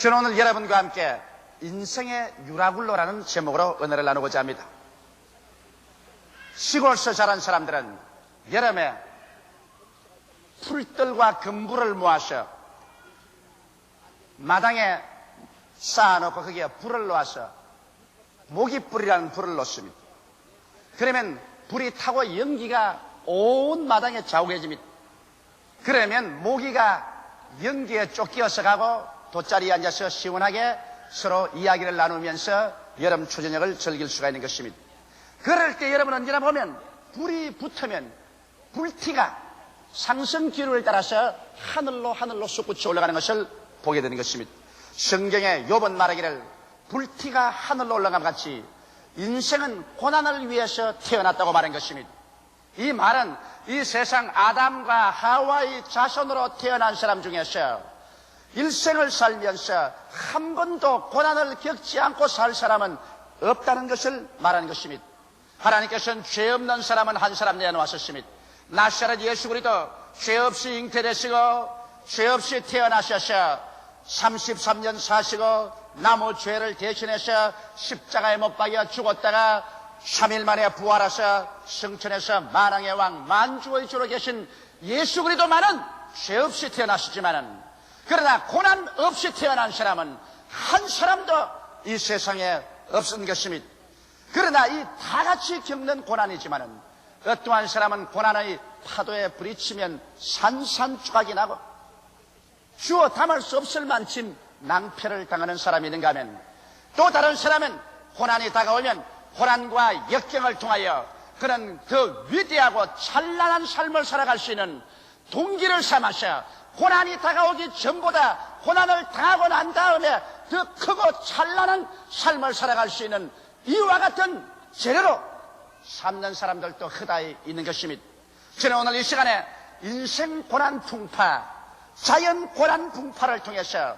저는 오늘 여러분과 함께 인생의 유라굴로라는 제목으로 은혜를 나누고자 합니다. 시골에서 자란 사람들은 여름에 풀들과 금불을 모아서 마당에 쌓아놓고 거기에 불을 놓아서 모기불이라는 불을 놓습니다. 그러면 불이 타고 연기가 온 마당에 자욱해집니다. 그러면 모기가 연기에 쫓겨서 가고 돗자리에 앉아서 시원하게 서로 이야기를 나누면서 여름 초저녁을 즐길 수가 있는 것입니다. 그럴 때 여러분 언제나 보면 불이 붙으면 불티가 상승 기류를 따라서 하늘로 하늘로 솟구쳐 올라가는 것을 보게 되는 것입니다. 성경에 욥은 말하기를 불티가 하늘로 올라감 같이 인생은 고난을 위해서 태어났다고 말한 것입니다. 이 말은 이 세상 아담과 하와의 자손으로 태어난 사람 중에서 일생을 살면서 한 번도 고난을 겪지 않고 살 사람은 없다는 것을 말하는 것입니다. 하나님께서는 죄 없는 사람은 한 사람 내어놓았습니다. 나사렛 예수 그리도 죄 없이 잉태되시고 죄 없이 태어나셔서 33년 사시고 나무 죄를 대신해서 십자가에 못 박여 죽었다가 3일 만에 부활하셔 성천에서 만왕의 왕 만주의 주로 계신 예수 그리도만은 죄 없이 태어나시지만은 그러나 고난 없이 태어난 사람은 한 사람도 이 세상에 없은 것입니다. 그러나 이 다 같이 겪는 고난이지만은 어떠한 사람은 고난의 파도에 부딪히면 산산조각이 나고 주어 담을 수 없을 만큼 낭패를 당하는 사람이 있는가 하면 또 다른 사람은 고난이 다가오면 고난과 역경을 통하여 그는 더 위대하고 찬란한 삶을 살아갈 수 있는 동기를 삼아서 고난이 다가오기 전보다 고난을 당하고 난 다음에 더 크고 찬란한 삶을 살아갈 수 있는 이와 같은 재료로 삼는 사람들도 흔하게 있는 것입니다. 저는 오늘 이 시간에 인생 고난 풍파, 자연 고난 풍파를 통해서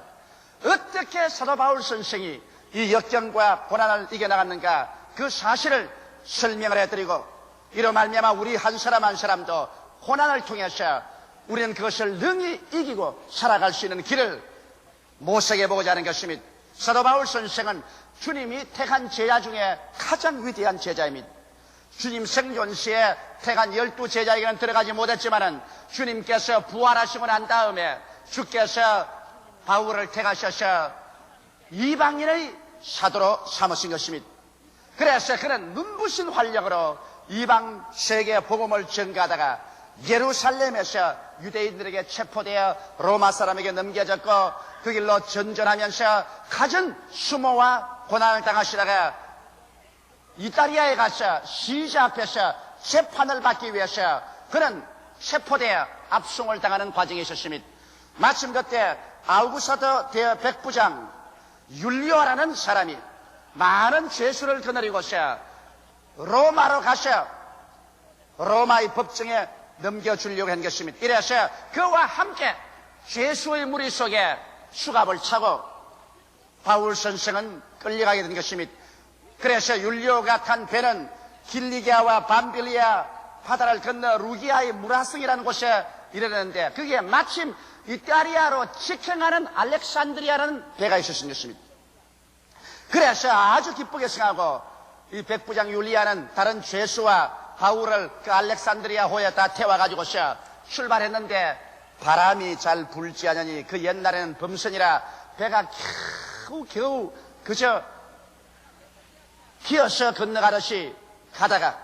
어떻게 사도 바울 선생이 이 역경과 고난을 이겨나갔는가 그 사실을 설명을 해드리고 이로 말미암아 우리 한 사람 한 사람도 고난을 통해서 우리는 그것을 능히 이기고 살아갈 수 있는 길을 모색해 보고자 하는 것입니다. 사도 바울 선생은 주님이 택한 제자 중에 가장 위대한 제자입니다. 주님 생존 시에 택한 열두 제자에게는 들어가지 못했지만은 주님께서 부활하시고 난 다음에 주께서 바울을 택하셔서 이방인의 사도로 삼으신 것입니다. 그래서 그는 눈부신 활력으로 이방 세계 복음을 전가하다가 예루살렘에서 유대인들에게 체포되어 로마 사람에게 넘겨졌고 그 길로 전전하면서 가진 수모와 고난을 당하시다가 이탈리아에 가서 시자 앞에서 재판을 받기 위해서 그는 체포되어 압송을 당하는 과정이 있었습니다. 마침 그때 아우구스도 대어 백부장 율리오라는 사람이 많은 죄수를 거느리고서 로마로 가서 로마의 법정에 넘겨주려고 한 것입니다. 이래서 그와 함께 죄수의 무리 속에 수갑을 차고 바울 선생은 끌려가게 된 것입니다. 그래서 율리오가 탄 배는 길리기아와 밤빌리아 바다를 건너 루기아의 무라성이라는 곳에 이르렀는데 그게 마침 이탈리아로 직행하는 알렉산드리아라는 배가 있었던 것입니다. 그래서 아주 기쁘게 생각하고 이 백부장 율리아는 다른 죄수와 바울을 그 알렉산드리아 호에 다 태워가지고 서 출발했는데 바람이 잘 불지 않으니 그 옛날에는 범선이라 배가 겨우 겨우 그저 기어서 건너가듯이 가다가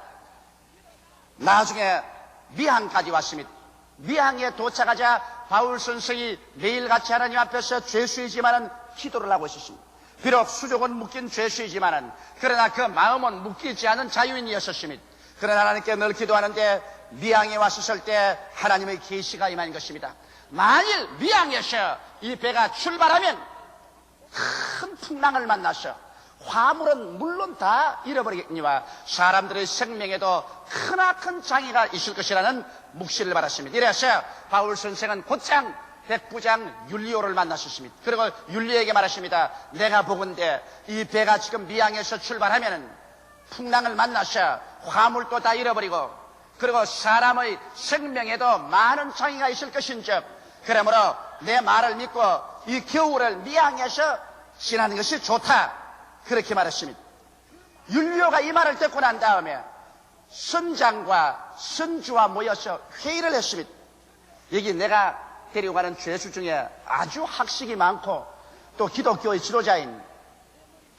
나중에 미항까지 왔습니다. 미항에 도착하자 바울 선생이 매일같이 하나님 앞에서 죄수이지만은 기도를 하고 있었습니다. 비록 수족은 묶인 죄수이지만은 그러나 그 마음은 묶이지 않은 자유인이었었습니다. 그러나 하나님께 늘 기도하는데 미항에 왔었을 때 하나님의 계시가 임한 것입니다. 만일 미항에서 이 배가 출발하면 큰 풍랑을 만나서 화물은 물론 다 잃어버리겠니와 사람들의 생명에도 크나큰 장애가 있을 것이라는 묵시를 받았습니다. 이래서 바울 선생은 곧장 백부장 율리오를 만났었습니다. 그리고 율리에게 말하십니다. 내가 보건대 이 배가 지금 미항에서 출발하면 풍랑을 만나서 화물도 다 잃어버리고 그리고 사람의 생명에도 많은 장애가 있을 것인즉 그러므로 내 말을 믿고 이 겨울을 미양해서 지나는 것이 좋다. 그렇게 말했습니다. 율리오가 이 말을 듣고 난 다음에 선장과 선주와 모여서 회의를 했습니다. 여기 내가 데리고 가는 죄수 중에 아주 학식이 많고 또 기독교의 지도자인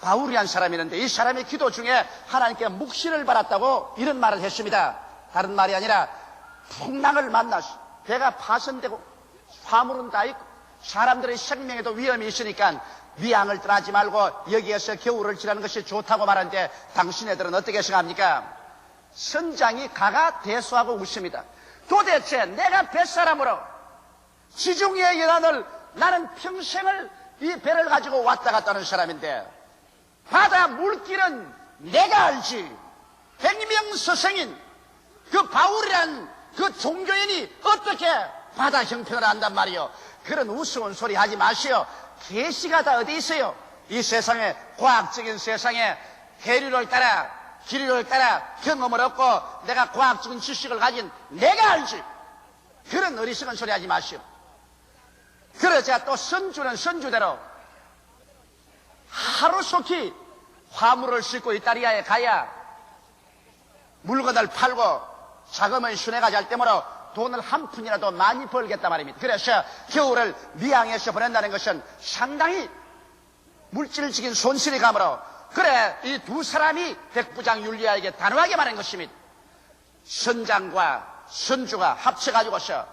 바울이란 사람이 있는데 이 사람의 기도 중에 하나님께 묵시를 받았다고 이런 말을 했습니다. 다른 말이 아니라 풍랑을 만나서 배가 파손되고 화물은 다 있고 사람들의 생명에도 위험이 있으니까 위양을 떠나지 말고 여기에서 겨울을 지나는 것이 좋다고 말하는데 당신네들은 어떻게 생각합니까? 선장이 가가 대수하고 웃습니다. 도대체 내가 뱃사람으로 지중해의 연안을 나는 평생을 이 배를 가지고 왔다 갔다 하는 사람인데 바다 물길은 내가 알지. 백명 서생인 그 바울이란 그 종교인이 어떻게 바다 형편을 안단 말이요. 그런 우스운 소리 하지 마시오. 계시가 다 어디 있어요? 이 세상에 과학적인 세상에 해류를 따라 기류를 따라 경험을 얻고 내가 과학적인 지식을 가진 내가 알지. 그런 어리석은 소리 하지 마시오. 그러자 또 선주는 선주대로 하루속히 화물을 싣고 이탈리아에 가야 물건을 팔고 자금을 순회가 잘 때므로 돈을 한 푼이라도 많이 벌겠다 말입니다. 그래서 겨울을 미양에서 보낸다는 것은 상당히 물질적인 손실이 가므로 그래 이 두 사람이 백부장 율리아에게 단호하게 말한 것입니다. 선장과 선주가 합쳐가지고서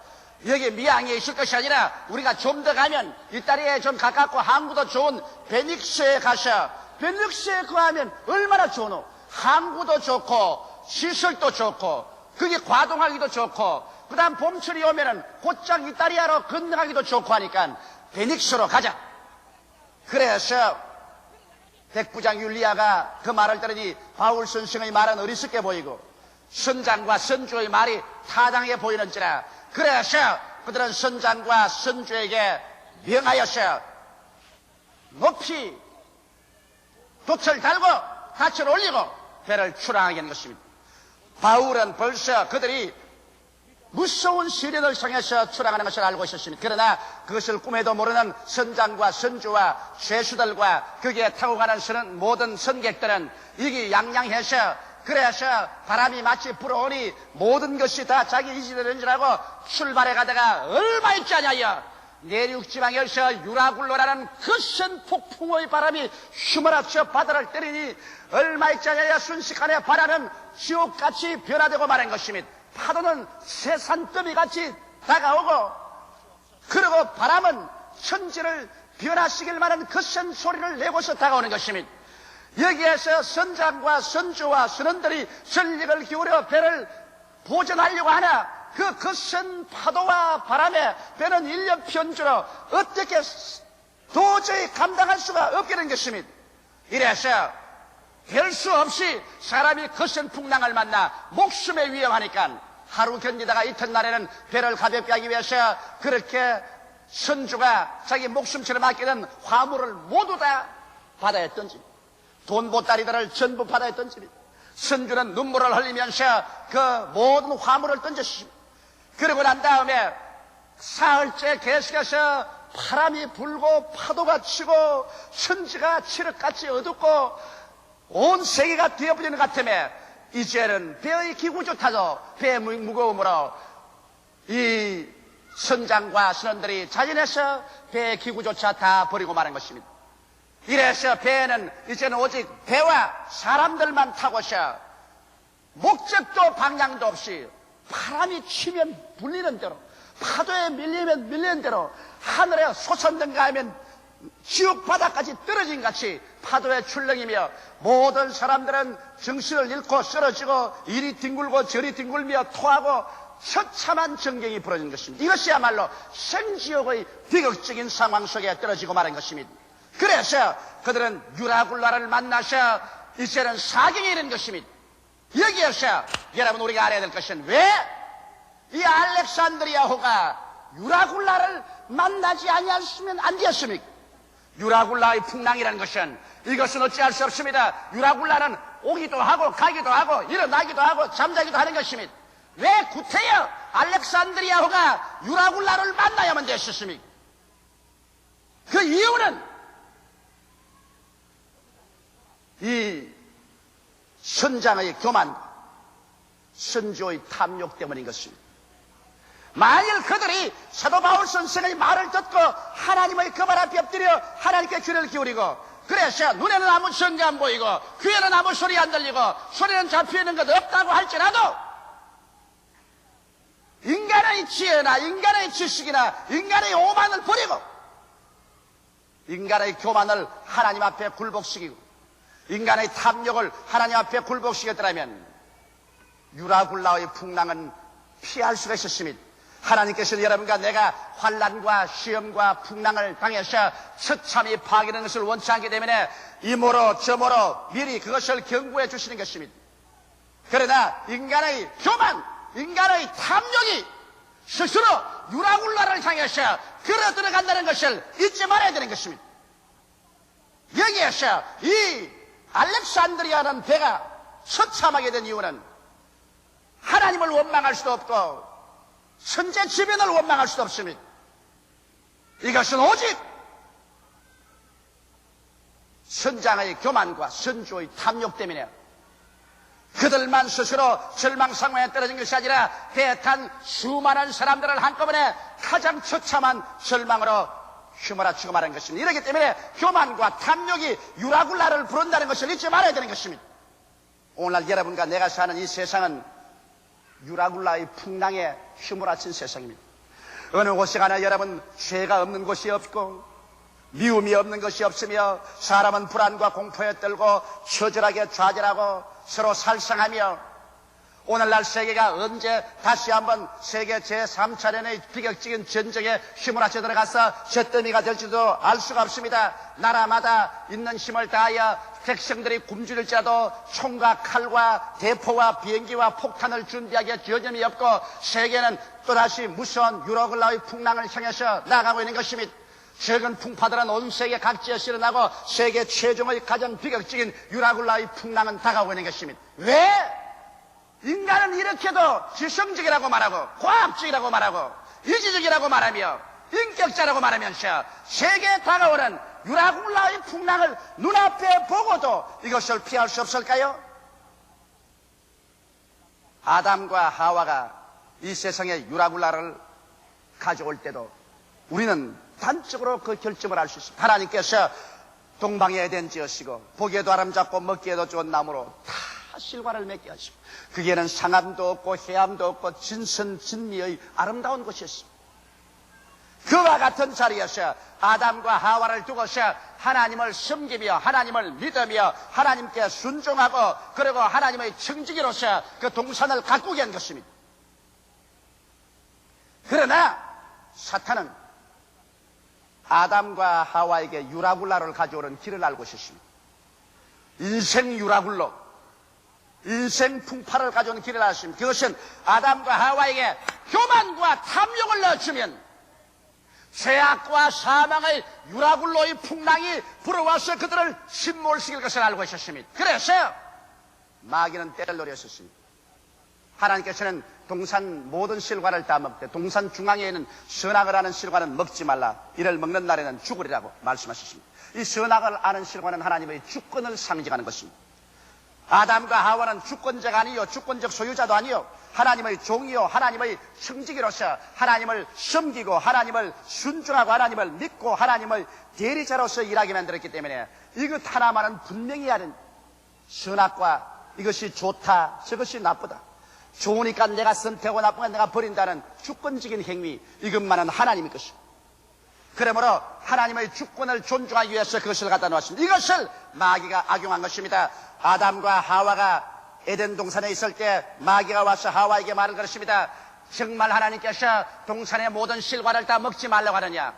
여기 미양에 있을 것이 아니라 우리가 좀 더 가면 이탈리아에 좀 가깝고 항구도 좋은 베닉스에 가서 베닉스에 거하면 얼마나 좋노? 항구도 좋고 시설도 좋고 그게 과동하기도 좋고 그 다음 봄철이 오면은 곧장 이탈리아로 건너가기도 좋고 하니까 베닉스로 가자. 그래서 백부장 율리아가 그 말을 들으니 바울 선생의 말은 어리석게 보이고 선장과 선주의 말이 타당해 보이는지라 그래서 그들은 선장과 선주에게 명하여서 높이 돛을 달고 닻을 올리고 배를 출항하게 한 것입니다. 바울은 벌써 그들이 무서운 시련을 향해서 출항하는 것을 알고 있었습니다. 그러나 그것을 꿈에도 모르는 선장과 선주와 죄수들과 거기에 타고 가는 선- 모든 선객들은 이기 양양해서 그래서 바람이 마치 불어오니 모든 것이 다 자기 이지되는 줄 알고 출발해 가다가 얼마 있지 않냐여 내륙 지방에서 유라굴로라는 거센 폭풍의 바람이 휘몰아쳐 바다를 때리니 얼마 있지 않냐여 순식간에 바다는 지옥같이 변화되고 말한 것입니다. 파도는 새산더미 같이 다가오고 그리고 바람은 천지를 변화시킬 만한 거센 소리를 내고서 다가오는 것입니다. 여기에서 선장과 선주와 선원들이 전력을 기울여 배를 보전하려고 하나 그 거센 파도와 바람에 배는 일년 편주로 어떻게 도저히 감당할 수가 없게 된 것입니다. 이래서 별수 없이 사람이 거센 풍랑을 만나 목숨에 위험하니까 하루 견디다가 이튿날에는 배를 가볍게 하기 위해서 그렇게 선주가 자기 목숨처럼 아끼는 화물을 모두 다 바다에 던집니다. 돈 보따리들을 전부 바다에 던집니다. 선주는 눈물을 흘리면서 그 모든 화물을 던졌습니다. 그러고 난 다음에 사흘째 계속해서 바람이 불고 파도가 치고 천지가 칠흑같이 어둡고 온 세계가 되어버리는 것 같으며 이제는 배의 기구조차도 배의 무- 무거움으로 이 선장과 선원들이 자진해서 배의 기구조차 다 버리고 마는 것입니다. 이래서 배는 이제는 오직 배와 사람들만 타고서 목적도 방향도 없이 바람이 치면 불리는 대로 파도에 밀리면 밀리는 대로 하늘에 솟았는가 하면 지옥 바다까지 떨어진 같이 파도에 출렁이며 모든 사람들은 정신을 잃고 쓰러지고 이리 뒹굴고 저리 뒹굴며 토하고 처참한 전경이 벌어진 것입니다. 이것이야말로 생지옥의 비극적인 상황 속에 떨어지고 말한 것입니다. 그래서 그들은 유라굴라를 만나서 이제는 사경이 이른 것입니다. 여기에서 여러분 우리가 알아야 될 것은 왜 이 알렉산드리아호가 유라굴라를 만나지 아니했으면 안 되었습니까? 유라굴라의 풍랑이라는 것은 이것은 어찌할 수 없습니다. 유라굴라는 오기도 하고 가기도 하고 일어나기도 하고 잠자기도 하는 것입니다. 왜 구태여 알렉산드리아호가 유라굴라를 만나야만 됐었습니까? 그 이유는 이 선장의 교만과 선조의 탐욕 때문인 것입니다. 만일 그들이 사도 바울 선생의 말을 듣고 하나님의 그말 앞에 엎드려 하나님께 귀를 기울이고 그래서 눈에는 아무 전개 안 보이고 귀에는 아무 소리 안 들리고 소리는 잡혀있는 것 없다고 할지라도 인간의 지혜나 인간의 지식이나 인간의 오만을 버리고 인간의 교만을 하나님 앞에 굴복시키고 인간의 탐욕을 하나님 앞에 굴복시켰더라면 유라굴라의 풍랑은 피할 수가 있었습니다. 하나님께서는 여러분과 내가 환란과 시험과 풍랑을 당해서 처참히 파괴되는 것을 원치 않기 때문에 이모로 저모로 미리 그것을 경고해 주시는 것입니다. 그러나 인간의 교만, 인간의 탐욕이 스스로 유라굴라를 향해서 걸어 들어간다는 것을 잊지 말아야 되는 것입니다. 여기에서 이 알렉산드리아는 배가 처참하게 된 이유는 하나님을 원망할 수도 없고 선제 지변을 원망할 수도 없습니다. 이것은 오직 선장의 교만과 선조의 탐욕 때문에 그들만 스스로 절망 상황에 떨어진 것이 아니라 대탄 수많은 사람들을 한꺼번에 가장 처참한 절망으로 휘몰아 치고 말한 것입니다. 이렇기 때문에 교만과 탐욕이 유라굴라를 부른다는 것을 잊지 말아야 되는 것입니다. 오늘날 여러분과 내가 사는 이 세상은 유라굴라의 풍랑에 휘몰아친 세상입니다. 어느 곳에 가나 여러분 죄가 없는 곳이 없고 미움이 없는 것이 없으며 사람은 불안과 공포에 떨고 처절하게 좌절하고 서로 살상하며 오늘날 세계가 언제 다시 한번 세계 제3차례의 비격적인 전쟁에 휘몰아쳐 들어가서 잿더미가 될지도 알 수가 없습니다. 나라마다 있는 힘을 다하여 백성들이 굶주릴지라도 총과 칼과 대포와 비행기와 폭탄을 준비하기에 여념이 없고 세계는 또다시 무서운 유로글라의 풍랑을 향해서 나가고 있는 것입니다. 최근 풍파들은 온 세계 각지에서 일어나고 세계 최종의 가장 비극적인 유라굴라의 풍랑은 다가오고 있는 것입니다. 왜? 인간은 이렇게도 지성적이라고 말하고 과학적이라고 말하고 이지적이라고 말하며 인격자라고 말하면서 세계에 다가오는 유라굴라의 풍랑을 눈앞에 보고도 이것을 피할 수 없을까요? 아담과 하와가 이 세상에 유라굴라를 가져올 때도 우리는 단적으로 그 결정을 할수 있습니다. 하나님께서 동방에 에덴 지으시고 보기에도 아름답고 먹기에도 좋은 나무로 다 실과를 맺게 하시고 그게는 상암도 없고 해암도 없고 진선 진미의 아름다운 곳이었습니다. 그와 같은 자리에서 아담과 하와를 두고서 하나님을 섬기며 하나님을 믿으며 하나님께 순종하고 그리고 하나님의 청지기로서 그 동산을 가꾸게 한 것입니다. 그러나 사탄은 아담과 하와에게 유라굴라를 가져오는 길을 알고 있었습니다. 인생 유라굴로, 인생 풍파를 가져오는 길을 알았습니다. 그것은 아담과 하와에게 교만과 탐욕을 넣어주면 죄악과 사망의 유라굴로의 풍랑이 불어와서 그들을 침몰시킬 것을 알고 있었습니다. 그래서 마귀는 때를 노렸었습니다. 하나님께서는 동산 모든 실과를 다 먹되 동산 중앙에 있는 선악을 아는 실과는 먹지 말라. 이를 먹는 날에는 죽으리라고 말씀하셨습니다. 이 선악을 아는 실과는 하나님의 주권을 상징하는 것입니다. 아담과 하와는 주권자가 아니요 주권적 소유자도 아니요 하나님의 종이요 하나님의 성직이로서 하나님을 섬기고 하나님을 순종하고 하나님을 믿고 하나님을 대리자로서 일하게 만들었기 때문에 이것 하나만은 분명히 하는 선악과 이것이 좋다 저것이 나쁘다 좋으니까 내가 선택하고 나쁘니까 내가 버린다는 주권적인 행위 이것만은 하나님의 것입니다. 그러므로 하나님의 주권을 존중하기 위해서 그것을 갖다 놓았습니다. 이것을 마귀가 악용한 것입니다. 아담과 하와가 에덴 동산에 있을 때 마귀가 와서 하와에게 말을 걸었습니다. 정말 하나님께서 동산의 모든 실과를 다 먹지 말라고 하느냐?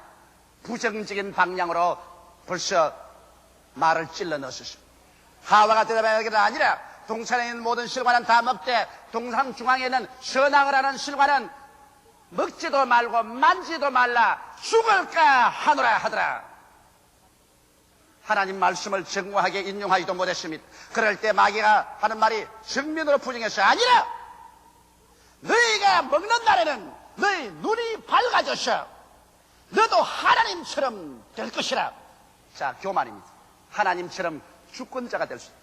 부정적인 방향으로 벌써 말을 찔러 넣었습니다. 하와가 대답하기는 아니라 동산에 있는 모든 실과는 다 먹되 동산 중앙에 있는 선악을 하는 실과는 먹지도 말고 만지도 말라 죽을까 하노라 하더라. 하나님 말씀을 정확하게 인용하지도 못했습니다. 그럴 때 마귀가 하는 말이 정면으로 부정해서 아니라 너희가 먹는 날에는 너희 눈이 밝아져서 너도 하나님처럼 될 것이라. 자, 교만입니다. 하나님처럼 주권자가 될 수 있다.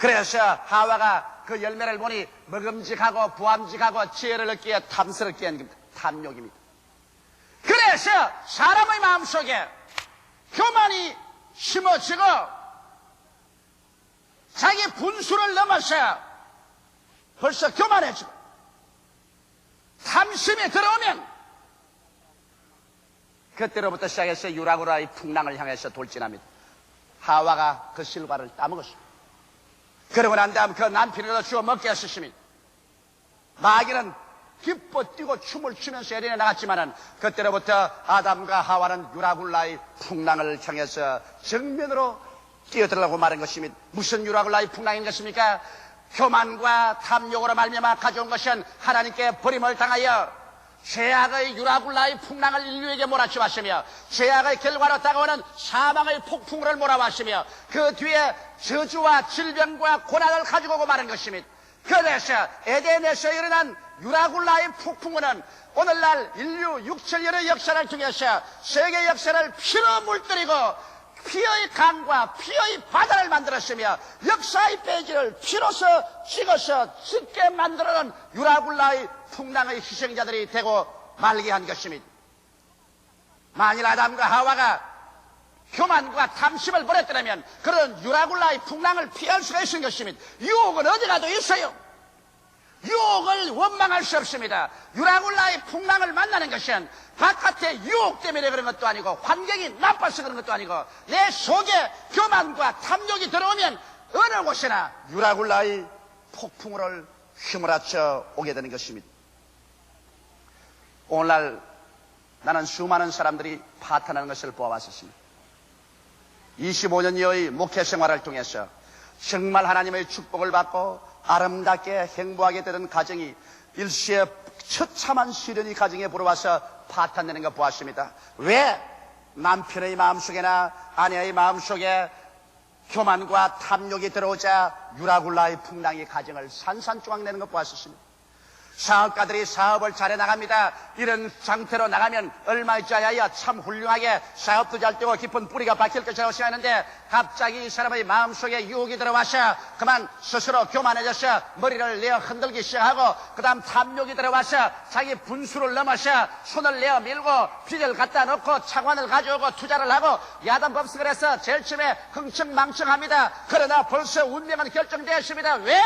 그래서 하와가 그 열매를 보니 먹음직하고 부함직하고 지혜를 얻기에 탐스럽게 한 겁니다. 탐욕입니다. 그래서 사람의 마음속에 교만이 심어지고 자기 분수를 넘어서 벌써 교만해지고 탐심이 들어오면 그때로부터 시작해서 유라구라의 풍랑을 향해서 돌진합니다. 하와가 그 실과를 따먹었습니다. 그러고 난 다음 그 남편을 주워 먹게 하셨습니다. 마귀는 기뻐 뛰고 춤을 추면서 에린에 나갔지만은 그때로부터 아담과 하와는 유라굴라의 풍랑을 향해서 정면으로 뛰어들라고 말한 것입니다. 무슨 유라굴라의 풍랑인 것입니까? 교만과 탐욕으로 말미암아 가져온 것은 하나님께 버림을 당하여 죄악의 유라굴라의 풍랑을 인류에게 몰아치웠으며 죄악의 결과로 다가오는 사망의 폭풍을 몰아왔으며 그 뒤에 저주와 질병과 고난을 가지고 오고 말한 것입니다. 그래서 에덴에서 일어난 유라굴라의 폭풍은 오늘날 인류 6천년의 역사를 통해서 세계 역사를 피로 물들이고 피의 강과 피의 바다를 만들었으며 역사의 페이지를 피로서 찍어서 찍게 만들어놓은 유라굴라의 풍랑의 희생자들이 되고 말게 한 것입니다. 만일 아담과 하와가 교만과 탐심을 버렸더라면 그런 유라굴라의 풍랑을 피할 수가 있는 것입니다. 유혹은 어디 가도 있어요. 유혹을 원망할 수 없습니다. 유라굴라의 풍랑을 만나는 것은 바깥의 유혹 때문에 그런 것도 아니고 환경이 나빠서 그런 것도 아니고 내 속에 교만과 탐욕이 들어오면 어느 곳이나 유라굴라의 폭풍을 휘몰아쳐 오게 되는 것입니다. 오늘날 나는 수많은 사람들이 파탄하는 것을 보아왔었습니다. 25년여의 목회 생활을 통해서 정말 하나님의 축복을 받고 아름답게 행복하게 되는 가정이 일시에 처참한 시련이 가정에 불어와서 파탄되는 거 보았습니다. 왜? 남편의 마음속에나 아내의 마음속에 교만과 탐욕이 들어오자 유라굴라의 풍랑이 가정을 산산조각 내는 것 보았습니다. 사업가들이 사업을 잘해 나갑니다. 이런 상태로 나가면 얼마 있지 않아야 참 훌륭하게 사업도 잘 되고 깊은 뿌리가 박힐 것이라고 생각하는데 갑자기 이 사람의 마음속에 유혹이 들어와서 그만 스스로 교만해져서 머리를 내어 흔들기 시작하고 그 다음 탐욕이 들어와서 자기 분수를 넘어서 손을 내어 밀고 빚을 갖다 놓고 차관을 가져오고 투자를 하고 야단 법석을 해서 제일 처음에 흥청망청합니다. 그러나 벌써 운명은 결정되었습니다. 왜?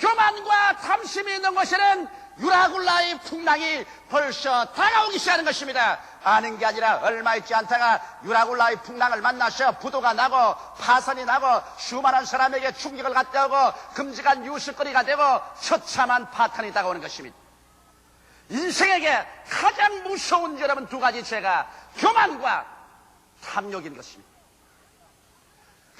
교만과 탐심이 있는 곳에는 유라굴라의 풍랑이 벌써 다가오기 시작하는 것입니다. 아는 게 아니라 얼마 있지 않다가 유라굴라의 풍랑을 만나서 부도가 나고 파산이 나고 수많은 사람에게 충격을 갖다 오고 금지간 유스거리가 되고 처참한 파탄이 다가오는 것입니다. 인생에게 가장 무서운 여러분 두 가지 죄가 교만과 탐욕인 것입니다.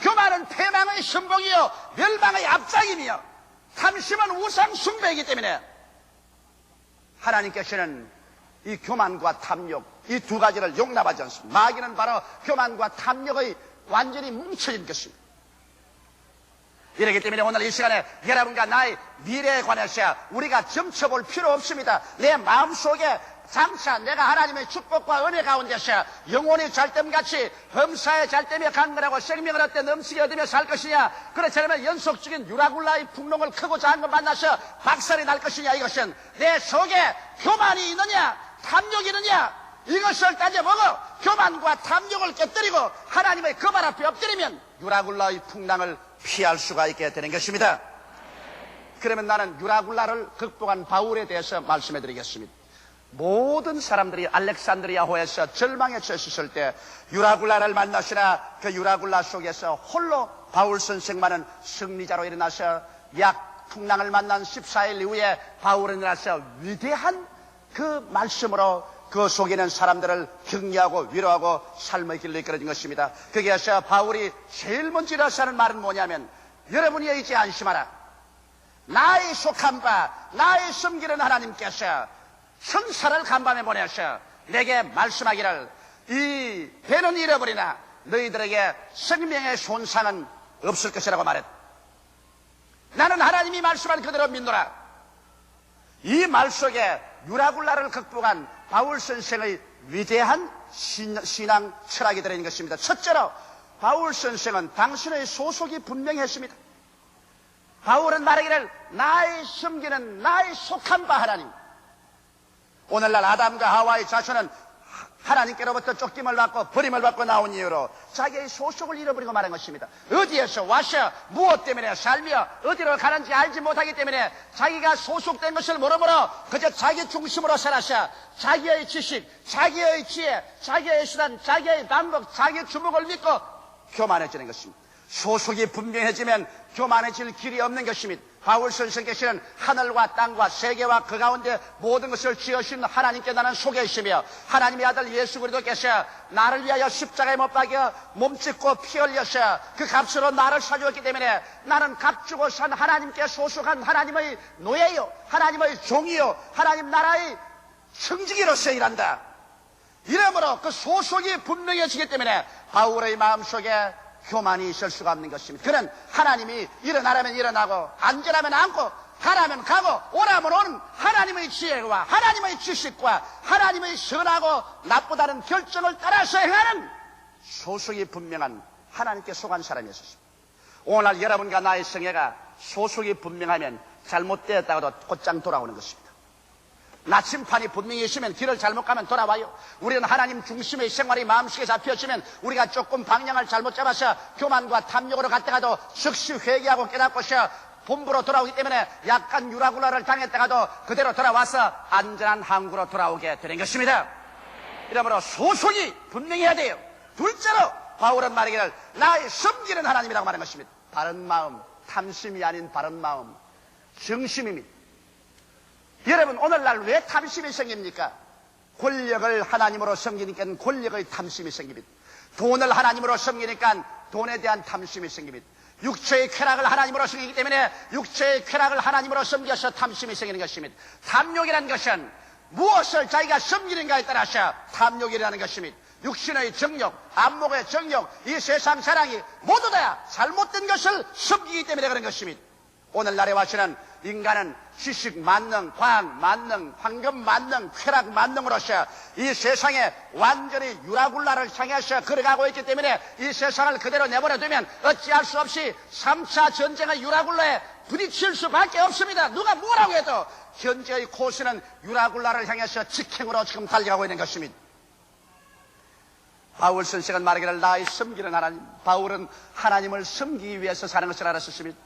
교만은 패망의 신봉이요 멸망의 앞장이며 탐심은 우상 숭배이기 때문에 하나님께서는 이 교만과 탐욕 이 두 가지를 용납하지 않습니다. 마귀는 바로 교만과 탐욕의 완전히 뭉쳐진 것입니다. 이렇기 때문에 오늘 이 시간에 여러분과 나의 미래에 관해서 우리가 점쳐볼 필요 없습니다. 내 마음속에 장차 내가 하나님의 축복과 은혜 가운데서 영혼이 잘됨같이 범사에 잘되며 간거라고 생명을 얻되 넘치게 얻으며 살 것이냐. 그렇지 않으면 연속적인 유라굴라의 풍롱을 크고 작은 걸 만나서 박살이 날 것이냐. 이것은 내 속에 교만이 있느냐 탐욕이 있느냐. 이것을 따져보고 교만과 탐욕을 깨뜨리고 하나님의 그말 앞에 엎드리면 유라굴라의 풍랑을 피할 수가 있게 되는 것입니다. 그러면 나는 유라굴라를 극복한 바울에 대해서 말씀해 드리겠습니다. 모든 사람들이 알렉산드리아호에서 절망에 처했을 때 유라굴라를 만나시나 그 유라굴라 속에서 홀로 바울 선생만은 승리자로 일어나서 약 풍랑을 만난 14일 이후에 바울은 일어나서 위대한 그 말씀으로 그 속에 있는 사람들을 격려하고 위로하고 삶의 길로 이끌어진 것입니다. 거기에서 바울이 제일 먼저 일어서 하는 말은 뭐냐면 여러분이 이제 안심하라. 나의 속한 바, 나의 섬기는 하나님께서 천사를 간밤에 보내서 내게 말씀하기를 이 배는 잃어버리나 너희들에게 생명의 손상은 없을 것이라고 말했다. 나는 하나님이 말씀한 그대로 믿노라. 이 말 속에 유라굴라를 극복한 바울 선생의 위대한 신- 신앙 철학이 들어있는 것입니다. 첫째로 바울 선생은 당신의 소속이 분명했습니다. 바울은 말하기를 나의 섬기는 나의 속한 바 하나님. 오늘날 아담과 하와의 자손은 하나님께로부터 쫓김을 받고 버림을 받고 나온 이유로 자기의 소속을 잃어버리고 말한 것입니다. 어디에서 와서 무엇 때문에 살며 어디로 가는지 알지 못하기 때문에 자기가 소속된 것을 모르므로 그저 자기 중심으로 살아서 자기의 지식, 자기의 지혜, 자기의 수단, 자기의 방법, 자기의 주목을 믿고 교만해지는 것입니다. 소속이 분명해지면 교만해질 길이 없는 것입니다. 바울 선생께서는 하늘과 땅과 세계와 그 가운데 모든 것을 지으신 하나님께 나는 있으며 하나님의 아들 예수 그리스도께서 나를 위하여 십자가에 못 박여 몸짓고 피 흘려서 그 값으로 나를 사주었기 때문에 나는 값 주고 산 하나님께 소속한 하나님의 노예요 하나님의 종이요 하나님 나라의 청지기로서 일한다 이러므로 그 소속이 분명해지기 때문에 바울의 마음속에 교만이 있을 수가 없는 것입니다. 그는 하나님이 일어나라면 일어나고 앉으라면 앉고 가라면 가고 오라면 오는 하나님의 지혜와 하나님의 지식과 하나님의 선하고 나쁘다는 결정을 따라서 행하는 소속이 분명한 하나님께 속한 사람이 었습니다. 오늘 여러분과 나의 성애가 소속이 분명하면 잘못되었다고도 곧장 돌아오는 것입니다. 나침판이 분명히 있으면 길을 잘못 가면 돌아와요. 우리는 하나님 중심의 생활이 마음속에 잡혀있으면 우리가 조금 방향을 잘못 잡아서 교만과 탐욕으로 갔다가도 즉시 회개하고 깨닫고서 본부로 돌아오기 때문에 약간 유라굴라를 당했다가도 그대로 돌아와서 안전한 항구로 돌아오게 되는 것입니다. 이러므로 소속이 분명해야 돼요. 둘째로 바울은 말하기를 나의 섬기는 하나님이라고 말한 것입니다. 바른 마음, 탐심이 아닌 바른 마음, 정심입니다. 여러분 오늘날 왜 탐심이 생깁니까? 권력을 하나님으로 섬기니까 권력의 탐심이 생깁니다. 돈을 하나님으로 섬기니까 돈에 대한 탐심이 생깁니다. 육체의 쾌락을 하나님으로 섬기기 때문에 육체의 쾌락을 하나님으로 섬겨서 탐심이 생기는 것입니다. 탐욕이라는 것은 무엇을 자기가 섬기는가에 따라서 탐욕이라는 것입니다. 육신의 정욕, 안목의 정욕, 이 세상 사랑이 모두 다 잘못된 것을 섬기기 때문에 그런 것입니다. 오늘날에 와서는 인간은 지식 만능, 과학 만능, 황금 만능, 쾌락 만능으로서 이 세상에 완전히 유라굴라를 향해서 걸어가고 있기 때문에 이 세상을 그대로 내버려두면 어찌할 수 없이 3차 전쟁의 유라굴라에 부딪힐 수밖에 없습니다. 누가 뭐라고 해도 현재의 코스는 유라굴라를 향해서 직행으로 지금 달려가고 있는 것입니다. 바울 선생은 말하기를 나의 섬기는 하나님, 바울은 하나님을 섬기기 위해서 사는 것을 알았었습니다.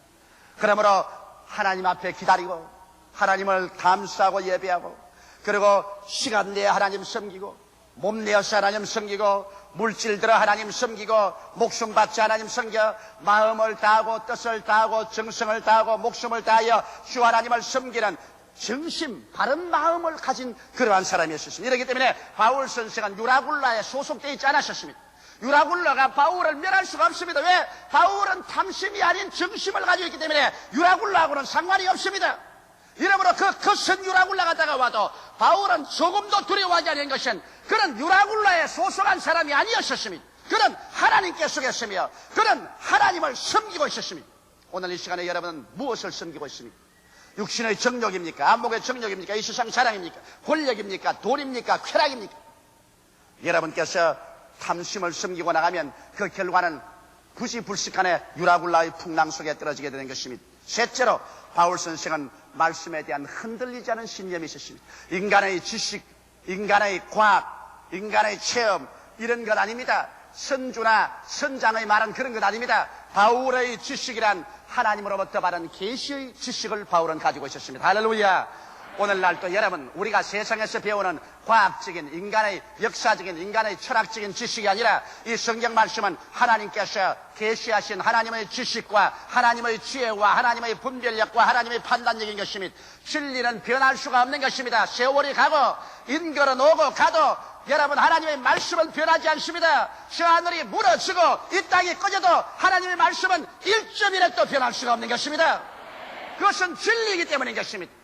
그러므로 하나님 앞에 기다리고 하나님을 감수하고 예배하고 그리고 시간 내에 하나님 섬기고 몸 내어서 하나님 섬기고 물질 들어 하나님 섬기고 목숨 바쳐 하나님 섬겨 마음을 다하고 뜻을 다하고 정성을 다하고 목숨을 다하여 주 하나님을 섬기는 정심 바른 마음을 가진 그러한 사람이었습니다. 이렇기 때문에 바울 선생은 유라굴라에 소속되어 있지 않았었습니다. 유라굴라가 바울을 멸할 수가 없습니다. 왜? 바울은 탐심이 아닌 정심을 가지고 있기 때문에 유라굴라하고는 상관이 없습니다. 이러므로 그 커슨 유라굴라가 다가와도 바울은 조금도 두려워하지 않은 것은 그는 유라굴라에 소속한 사람이 아니었었습니다. 그는 하나님께 속했으며 그는 하나님을 섬기고 있었습니다. 오늘 이 시간에 여러분은 무엇을 섬기고 있습니까? 육신의 정욕입니까? 안목의 정욕입니까? 이 세상 사랑입니까? 권력입니까? 돈입니까? 쾌락입니까? 여러분께서 탐심을 섬기고 나가면 그 결과는 부지불식간에 유라굴라의 풍랑 속에 떨어지게 되는 것입니다. 셋째로 바울 선생은 말씀에 대한 흔들리지 않은 신념이 있었습니다. 인간의 지식, 인간의 과학, 인간의 체험 이런 것 아닙니다. 선주나 선장의 말은 그런 것 아닙니다. 바울의 지식이란 하나님으로부터 받은 계시의 지식을 바울은 가지고 있었습니다. 할렐루야. 오늘날 또 여러분 우리가 세상에서 배우는 과학적인 인간의 역사적인 인간의 철학적인 지식이 아니라 이 성경 말씀은 하나님께서 계시하신 하나님의 지식과 하나님의 지혜와 하나님의 분별력과 하나님의 판단력인 것입니다. 진리는 변할 수가 없는 것입니다. 세월이 가고 인걸은 오고 가도 여러분 하나님의 말씀은 변하지 않습니다. 저 하늘이 무너지고 이 땅이 꺼져도 하나님의 말씀은 1.1획도 변할 수가 없는 것입니다. 그것은 진리이기 때문인 것입니다.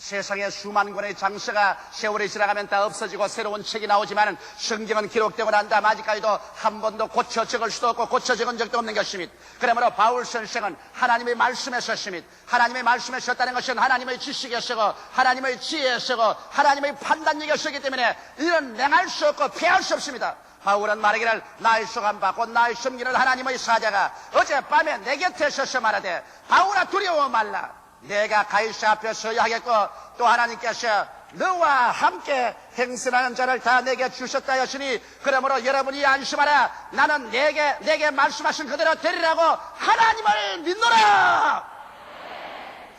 세상에 수만 권의 장서가 세월이 지나가면 다 없어지고 새로운 책이 나오지만 성경은 기록되고 난 다음 아직까지도 한 번도 고쳐 적을 수도 없고 고쳐 적은 적도 없는 것입니다. 그러므로 바울 선생은 하나님의 말씀에 섰습니다. 하나님의 말씀에 섰다는 것은 하나님의 지식에 서고 하나님의 지혜에 서고 하나님의 판단력에 서기 때문에 이런 냉할 수 없고 피할 수 없습니다. 바울은 말하기를 나의 소감 받고 나의 섬기는 하나님의 사자가 어젯밤에 내 곁에 서서 말하되 바울아 두려워 말라 내가 가이사 앞에 서야 하겠고 또 하나님께서 너와 함께 행선하는 자를 다 내게 주셨다 하시니 그러므로 여러분이 안심하라 나는 내게 내게 말씀하신 그대로 되리라고 하나님을 믿노라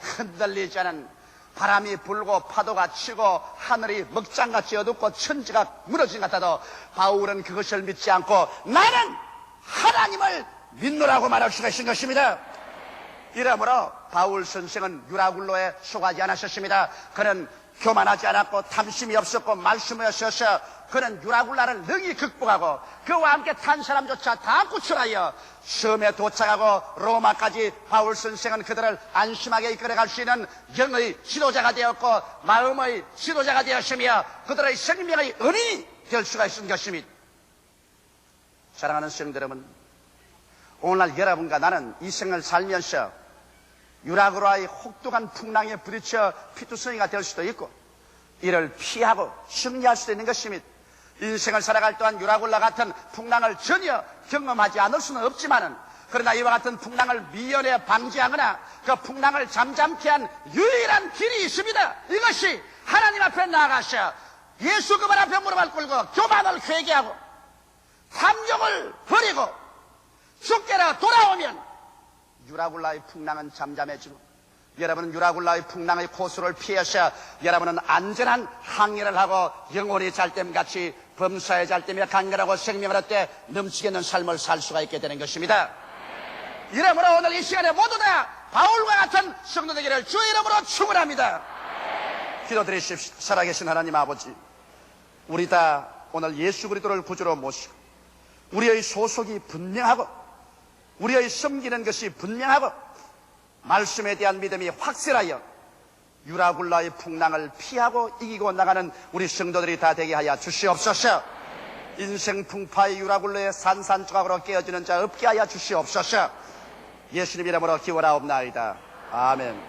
흔들리지 않은 바람이 불고 파도가 치고 하늘이 먹장같이 어둡고 천지가 무너진 것 같아도 바울은 그것을 믿지 않고 나는 하나님을 믿노라고 말할 수가 있는 것입니다. 이러므로 바울 선생은 유라굴로에 속하지 않으셨습니다. 그는 교만하지 않았고 탐심이 없었고 말씀에 서서 그는 유라굴라를 능히 극복하고 그와 함께 탄 사람조차 다 구출하여 섬에 도착하고 로마까지 바울 선생은 그들을 안심하게 이끌어갈 수 있는 영의 지도자가 되었고 마음의 지도자가 되었으며 그들의 생명의 은인이 될 수가 있는 것입니다. 사랑하는 성도 여러분, 오늘날 여러분과 나는 이 생을 살면서 유라굴라의 혹독한 풍랑에 부딪혀 피투성이가 될 수도 있고 이를 피하고 승리할 수도 있는 것입니다. 인생을 살아갈 동안 유라굴라 같은 풍랑을 전혀 경험하지 않을 수는 없지만은 그러나 이와 같은 풍랑을 미연에 방지하거나 그 풍랑을 잠잠케 한 유일한 길이 있습니다. 이것이 하나님 앞에 나아가셔 예수 그분 앞에 무릎을 꿇고 교만을 회개하고 탐욕을 버리고 주께로 돌아오면 유라굴라의 풍랑은 잠잠해지고 여러분은 유라굴라의 풍랑의 코스를 피하셔 여러분은 안전한 항해를 하고 영혼이 잘됨같이 범사에 잘되며 강렬하고 생명을 얻되 넘치게 있는 삶을 살 수가 있게 되는 것입니다. 이러므로 오늘 이 시간에 모두 다 바울과 같은 성도 되기를 주 이름으로 축원합니다. 기도드리십시오. 살아계신 하나님 아버지, 우리 다 오늘 예수 그리스도를 구주로 모시고 우리의 소속이 분명하고 우리의 섬기는 것이 분명하고 말씀에 대한 믿음이 확실하여 유라굴라의 풍랑을 피하고 이기고 나가는 우리 성도들이 다 되게 하여 주시옵소서. 인생 풍파의 유라굴라의 산산조각으로 깨어지는 자 없게 하여 주시옵소서. 예수님 이름으로 기원하옵나이다. 아멘.